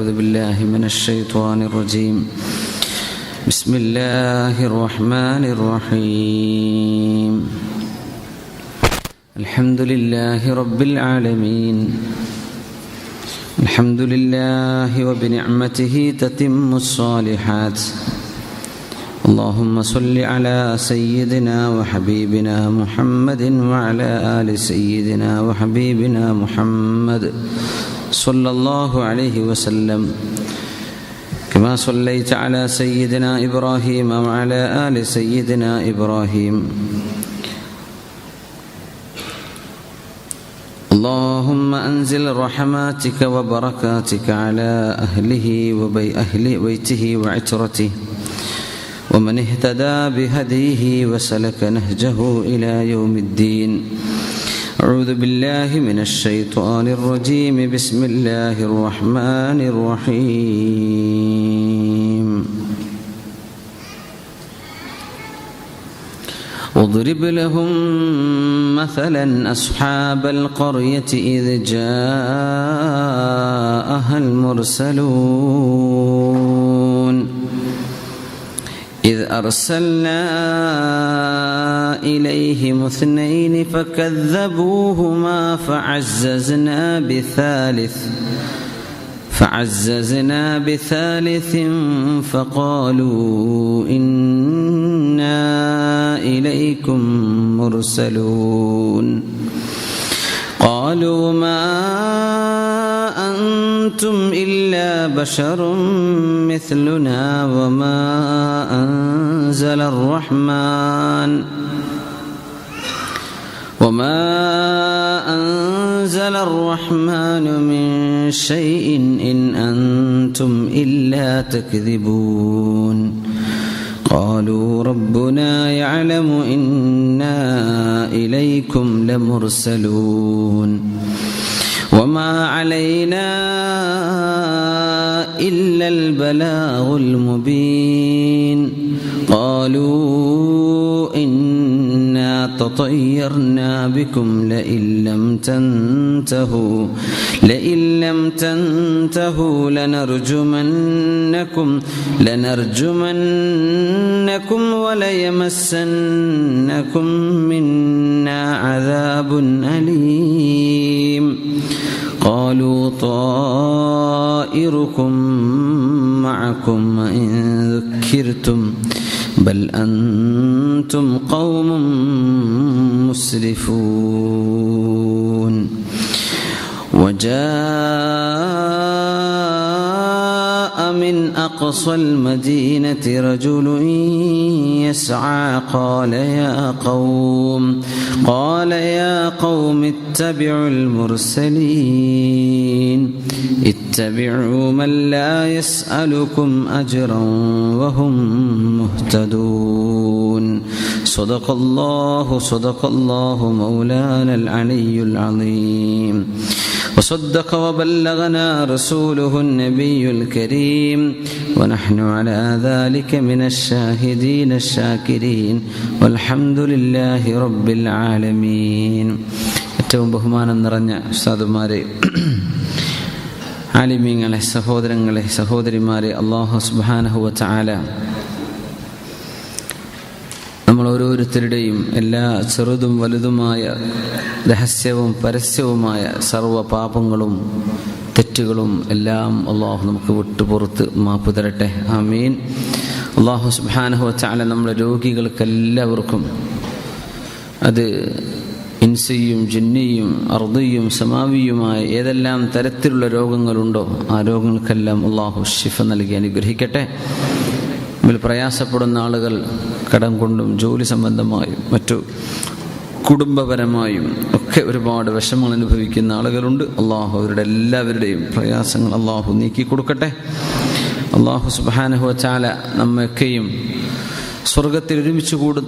أعوذ بالله من الشيطان الرجيم. بسم الله الرحمن الرحيم. الحمد لله رب العالمين. الحمد لله وبنعمته تتم الصالحات. اللهم صل على سيدنا وحبيبنا محمد وعلى آل سيدنا وحبيبنا محمد. صلى الله عليه وسلم. كما صليت على سيدنا إبراهيم وعلى آل سيدنا إبراهيم. اللهم أنزل رحماتك وبركاتك على أهله وبي أهل بيته وعترته. ومن اهتدى بهديه وسلك نهجه إلى يوم الدين. أعوذ بالله من الشيطان الرجيم. بسم الله الرحمن الرحيم. واضرب لهم مثلا أصحاب القرية إذ جاءها المرسلون. إذ أرسلنا إليهم اثنين فكذبوهما فعززنا بثالث فعززنا بثالث فقالوا إنا إليكم مرسلون. قالوا ما أنتم إلا بشر مثلنا وما أنزل الرحمن. وما أنزل الرحمن من شيء إن أنتم إلا تكذبون. قالوا ربنا يعلم إنا إليكم لمرسلون. وما علينا إلا البلاغ المبين. قالوا إنا تطيرنا بكم لئن لم تنتهوا لئن لم تنتهوا لنرجمنكم لنرجمنكم وليمسنكم منا عذاب أليم. قالوا طائركم معكم وإن ذكرتم. بل أنتم قوم مسرفون. وجاء من أقصى المدينة رجل يسعى قال يا قوم قال يا قوم اتبعوا المرسلين اتبعوا من لا يسألكم أجرا وهم مهتدون. صدق الله صدق الله مولانا العلي العظيم. وصدق وبلغنا رسوله النبي الكريم ونحن على ذلك من الشاهدين الشاكرين والحمد لله رب العالمين ഏറ്റവും ബഹുമാനം നിറഞ്ഞ ഉസ്താദുമാരെ ആലിമീങ്ങളെ സഹോദരങ്ങളെ സഹോദരിമാരെ അള്ളാഹു സുബാനഹുവ ചാല നമ്മൾ ഓരോരുത്തരുടെയും എല്ലാ ചെറുതും വലുതുമായ രഹസ്യവും പരസ്യവുമായ സർവ പാപങ്ങളും തെറ്റുകളും എല്ലാം അള്ളാഹു നമുക്ക് വിട്ടുപുറത്ത് മാപ്പ് തരട്ടെ. ആമീൻ. അള്ളാഹു സുബാനഹു നമ്മുടെ നമ്മുടെ രോഗികൾക്കെല്ലാവർക്കും അത് ഇൻസിയും ജിന്നിയും അർദിയും സമാവിയുമായ ഏതെല്ലാം തരത്തിലുള്ള രോഗങ്ങളുണ്ടോ ആ രോഗങ്ങൾക്കെല്ലാം അള്ളാഹു ഷിഫ നൽകി അനുഗ്രഹിക്കട്ടെ. ഇതിൽ പ്രയാസപ്പെടുന്ന ആളുകൾ കടം കൊണ്ടും ജോലി സംബന്ധമായും മറ്റു കുടുംബപരമായും ഒക്കെ ഒരുപാട് വിഷമങ്ങൾ അനുഭവിക്കുന്ന ആളുകളുണ്ട്. അള്ളാഹു അവരുടെ എല്ലാവരുടെയും പ്രയാസങ്ങൾ അള്ളാഹു നീക്കി കൊടുക്കട്ടെ. അള്ളാഹു സുബാനഹു ചാല നമ്മയൊക്കെയും സ്വർഗത്തിൽ ഒരുമിച്ച് കൂടു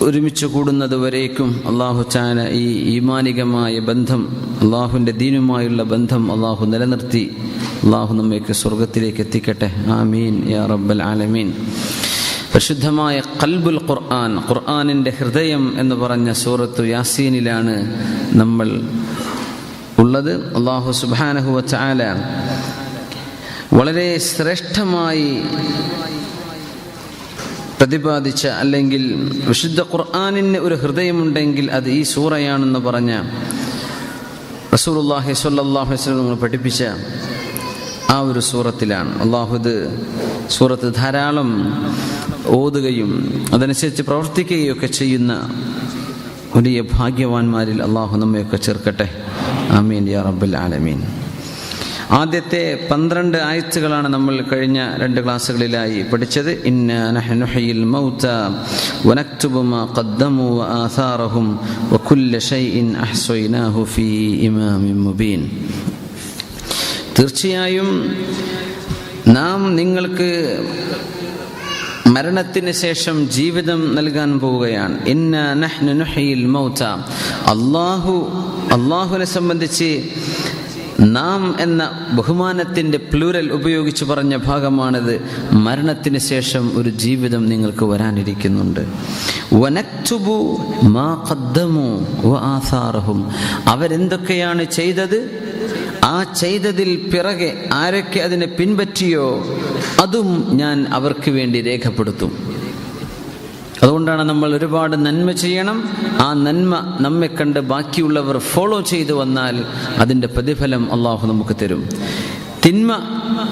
ഒരുമിച്ച് കൂടുന്നത് വരേക്കും. അള്ളാഹു ചാല ഈ ഈമാനികമായ ബന്ധം അള്ളാഹുവിന്റെ ദീനുമായുള്ള ബന്ധം അള്ളാഹു നിലനിർത്തി അള്ളാഹു നമ്മയ്ക്ക് സ്വർഗത്തിലേക്ക് എത്തിക്കട്ടെ. ആമീൻ യാ റബ്ബൽ ആലമീൻ. പരിശുദ്ധമായ കൽബുൽ ഖുർആൻ ഖുർആാനിന്റെ ഹൃദയം എന്ന് പറഞ്ഞ സൂറത്തു യാസീനിലാണ് നമ്മൾ ഉള്ളത്. അള്ളാഹു സുബാനഹു വച്ചാല വളരെ ശ്രേഷ്ഠമായി പ്രതിപാദിച്ച അല്ലെങ്കിൽ വിശുദ്ധ ഖുർആാനിന് ഒരു ഹൃദയമുണ്ടെങ്കിൽ അത് ഈ സൂറയാണെന്ന് പറഞ്ഞ റസൂലുള്ളാഹി അള്ളാഹി വസല്ലം നമ്മൾ പഠിപ്പിച്ച ആ ഒരു സൂറത്തിലാണ്. അള്ളാഹു ഇത് സൂറത്ത് ധാരാളം ഓതുകയും അതനുസരിച്ച് പ്രവർത്തിക്കുകയും ഒക്കെ ചെയ്യുന്ന വലിയ ഭാഗ്യവാന്മാരിൽ അള്ളാഹു നമ്മയൊക്കെ ചേർക്കട്ടെ. ആമീൻ യാ റബ്ബൽ ആലമീൻ. ആദ്യത്തെ പന്ത്രണ്ട് ആയത്തുകളാണ് നമ്മൾ കഴിഞ്ഞ രണ്ട് ക്ലാസ്സുകളിലായി പഠിച്ചത്. ഇന്ന തീർച്ചയായും നാം നിങ്ങൾക്ക് മരണത്തിന് ശേഷം ജീവിതം നൽകാൻ പോവുകയാണ്. നഹ്നു അള്ളാഹുവിനെ സംബന്ധിച്ച് നാം എന്ന ബഹുമാനത്തിന്റെ പ്ലൂരൽ ഉപയോഗിച്ച് പറഞ്ഞ ഭാഗമാണിത്. മരണത്തിന് ശേഷം ഒരു ജീവിതം നിങ്ങൾക്ക് വരാനിരിക്കുന്നുണ്ട്. അവരെന്തൊക്കെയാണ് ചെയ്തത്? ആ ചെയ്തതിൽ പിറകെ ആരൊക്കെ അതിനെ പിൻപറ്റിയോ അതും ഞാൻ അവർക്ക് വേണ്ടി രേഖപ്പെടുത്തും. അതുകൊണ്ടാണ് നമ്മൾ ഒരുപാട് നന്മ ചെയ്യണം. ആ നന്മ നമ്മെ കണ്ട് ബാക്കിയുള്ളവർ ഫോളോ ചെയ്തു വന്നാൽ അതിന്റെ പ്രതിഫലം അള്ളാഹു നമുക്ക് തരും. തിന്മ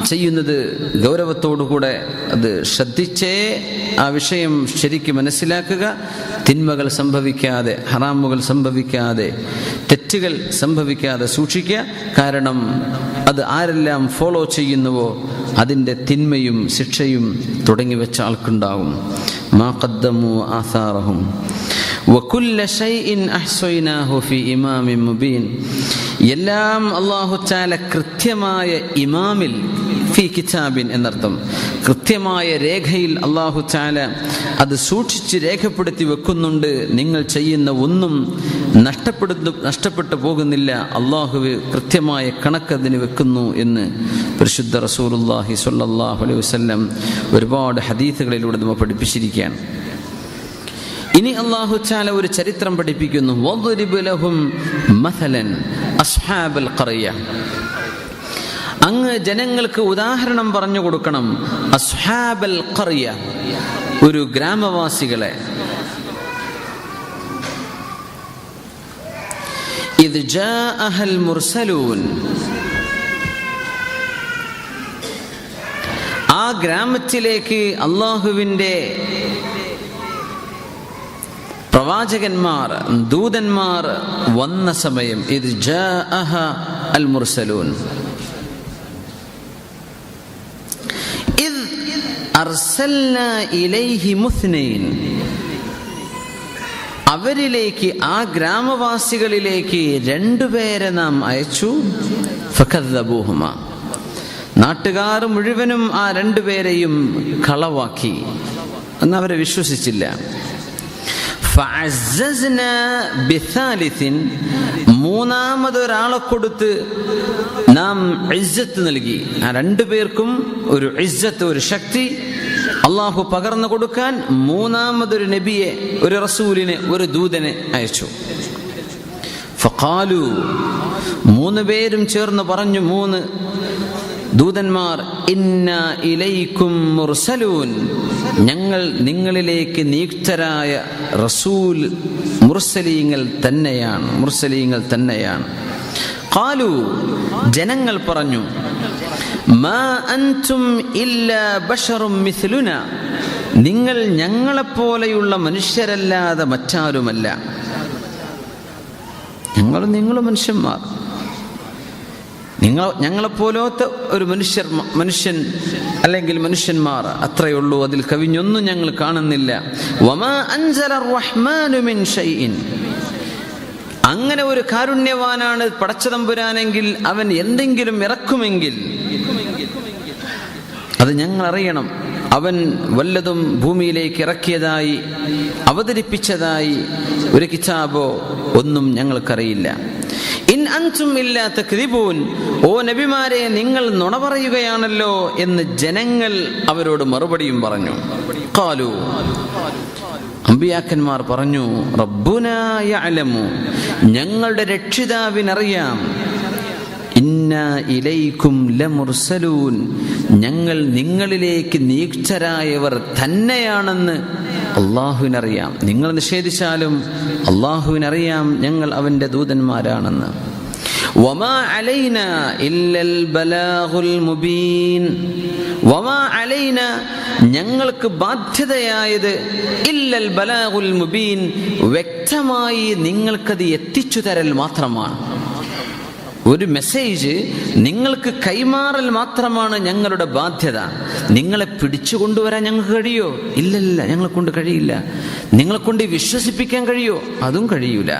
ചെയ്യുന്നത് ഗൗരവത്തോടുകൂടെ അത് ശ്രദ്ധിച്ചേ ആ വിഷയം ശരിക്ക് മനസ്സിലാക്കുക. തിന്മകൾ സംഭവിക്കാതെ ഹറാമുകൾ സംഭവിക്കാതെ തെറ്റുകൾ സംഭവിക്കാതെ സൂക്ഷിക്കുക. കാരണം അത് ആരെല്ലാം ഫോളോ ചെയ്യുന്നുവോ അതിന്റെ തിന്മയും ശിക്ഷയും തുടങ്ങി വെച്ച ആൾക്കുണ്ടാവും മാ ആസാറഹും. وكل ഷൈഇൻ أحصيناه في ഇമാമിൻ മുബീൻ. എല്ലാം തആല കൃത്യമായ ഇമാമിൽ ഫി കിതാബിൻ എന്നർത്ഥം. കൃത്യമായ രേഖയിൽ അല്ലാഹു തആല അത് സൂക്ഷിച്ച് രേഖപ്പെടുത്തി വെക്കുന്നുണ്ട്. നിങ്ങൾ ചെയ്യുന്ന ഒന്നും നഷ്ടപ്പെടുന്നു നഷ്ടപ്പെട്ടു പോകുന്നില്ല. അള്ളാഹു കൃത്യമായ കണക്കതിന് വെക്കുന്നു എന്ന് പരിശുദ്ധ റസൂലുള്ളാഹി സ്വല്ലല്ലാഹു അലൈഹി വസല്ലം ഒരുപാട് ഹദീസുകളിലൂടെ നമ്മൾ പഠിപ്പിച്ചിരിക്കുകയാണ്. ഇനി അള്ളാഹു ചാല ഒരു ചരിത്രം പഠിപ്പിക്കുന്നു. അങ്ങ് ജനങ്ങൾക്ക് ഉദാഹരണം പറഞ്ഞു കൊടുക്കണം. അസ്ഹാബൽ ഖറിയ ഒരു ഗ്രാമവാസികളെ. ഇത് മുർസലൂൻ. ആ ഗ്രാമത്തിലേക്ക് അള്ളാഹുവിന്റെ പ്രവാചകന്മാർ ദൂതന്മാർ വന്ന സമയം ഇത് അൽ മുർസലൂൻ അവരിലേക്ക് ആ ഗ്രാമവാസികളിലേക്ക് രണ്ടുപേരെ നാം അയച്ചു. ഫഖദ്ബൂഹുമ നാട്ടുകാർ മുഴുവനും ആ രണ്ടുപേരെയും കളവാക്കി. എന്നവരെ വിശ്വസിച്ചില്ല. ബിസാലിസിൻ. മൂന്നാമതൊരാളെ കൊടുത്ത് നാം ഇജ്ജത്ത് നൽകി. ആ രണ്ടു പേർക്കും ഒരു ഇജ്ജത്ത് ഒരു ശക്തി അള്ളാഹു പകർന്നു കൊടുക്കാൻ മൂന്നാമതൊരു നബിയെ ഒരു റസൂലിനെ ഒരു ദൂതനെ അയച്ചു. ഫഖാലു മൂന്ന് പേരും ചേർന്ന് പറഞ്ഞു മൂന്ന് ദൂതന്മാർ ഇന്ന ഇലൈക്കും മുർസലൂൻ. ഞങ്ങൾ നിങ്ങളിലേക്ക് നിയുക്തരായ റസൂൽ മുർസലീങ്ങൾ തന്നെയാണ് മുർസലീങ്ങൾ തന്നെയാണ്. കാലു ജനങ്ങൾ പറഞ്ഞു മാ അൻതും നിങ്ങൾ ഞങ്ങളെപ്പോലെയുള്ള മനുഷ്യരല്ലാതെ മറ്റാരുമല്ല. ഞങ്ങളും നിങ്ങളും മനുഷ്യന്മാർ. നിങ്ങൾ ഞങ്ങളെപ്പോലത്തെ ഒരു മനുഷ്യർ മനുഷ്യൻ അല്ലെങ്കിൽ മനുഷ്യന്മാർ അത്രയേ ഉള്ളൂ അതിൽ കവിഞ്ഞൊന്നും ഞങ്ങൾ കാണുന്നില്ല. അങ്ങനെ ഒരു കാരുണ്യവാനാണ് പടച്ചതമ്പുരാനെങ്കിൽ അവൻ എന്തെങ്കിലും ഇറക്കുമെങ്കിൽ അത് ഞങ്ങൾ അറിയണം അവൻ വല്ലതും ഭൂമിയിലേക്ക് ഇറക്കിയതായി അവതരിപ്പിച്ചതായി ഒരു കിതാബോ ഒന്നും ഞങ്ങൾക്കറിയില്ല. അൻസും ഓ നബിമാരെ നിങ്ങൾ നുണ പറയുകയാണല്ലോ എന്ന് ജനങ്ങൾ അവരോട് മറുപടിയും പറഞ്ഞു. കാലു അമ്പിയാക്കന്മാർ പറഞ്ഞു റബ്ബുനായ അലമു ഞങ്ങളുടെ രക്ഷിതാവിനറിയാം. ഇന്ന ഇലൈക്കും ലമുർസലൂൻ. ഞങ്ങൾ നിങ്ങളിലേക്ക് നീക്ഷരായവർ തന്നെയാണെന്ന് അള്ളാഹുവിനറിയാം. നിങ്ങൾ നിഷേധിച്ചാലും അള്ളാഹുവിനറിയാം ഞങ്ങൾ അവന്റെ ദൂതന്മാരാണെന്ന്. വമാ അലൈന ഇല്ലൽ ബലാഹുൽ മുബീൻ. വമാ അലൈന ഞങ്ങൾക്ക് ബാധ്യതയായത് ഇല്ലൽ ബലാഹുൽ മുബീൻ. വ്യക്തമായി നിങ്ങൾക്കത് എത്തിച്ചു തരൽ മാത്രമാണ്. ഒരു മെസ്സേജ് നിങ്ങൾക്ക് കൈമാറൽ മാത്രമാണ് ഞങ്ങളുടെ ബാധ്യത. നിങ്ങളെ പിടിച്ചു കൊണ്ടുവരാൻ ഞങ്ങൾക്ക് കഴിയോ? ഇല്ലല്ല ഞങ്ങളെ കൊണ്ട് കഴിയില്ല. നിങ്ങളെ കൊണ്ട് വിശ്വസിപ്പിക്കാൻ കഴിയോ? അതും കഴിയൂല.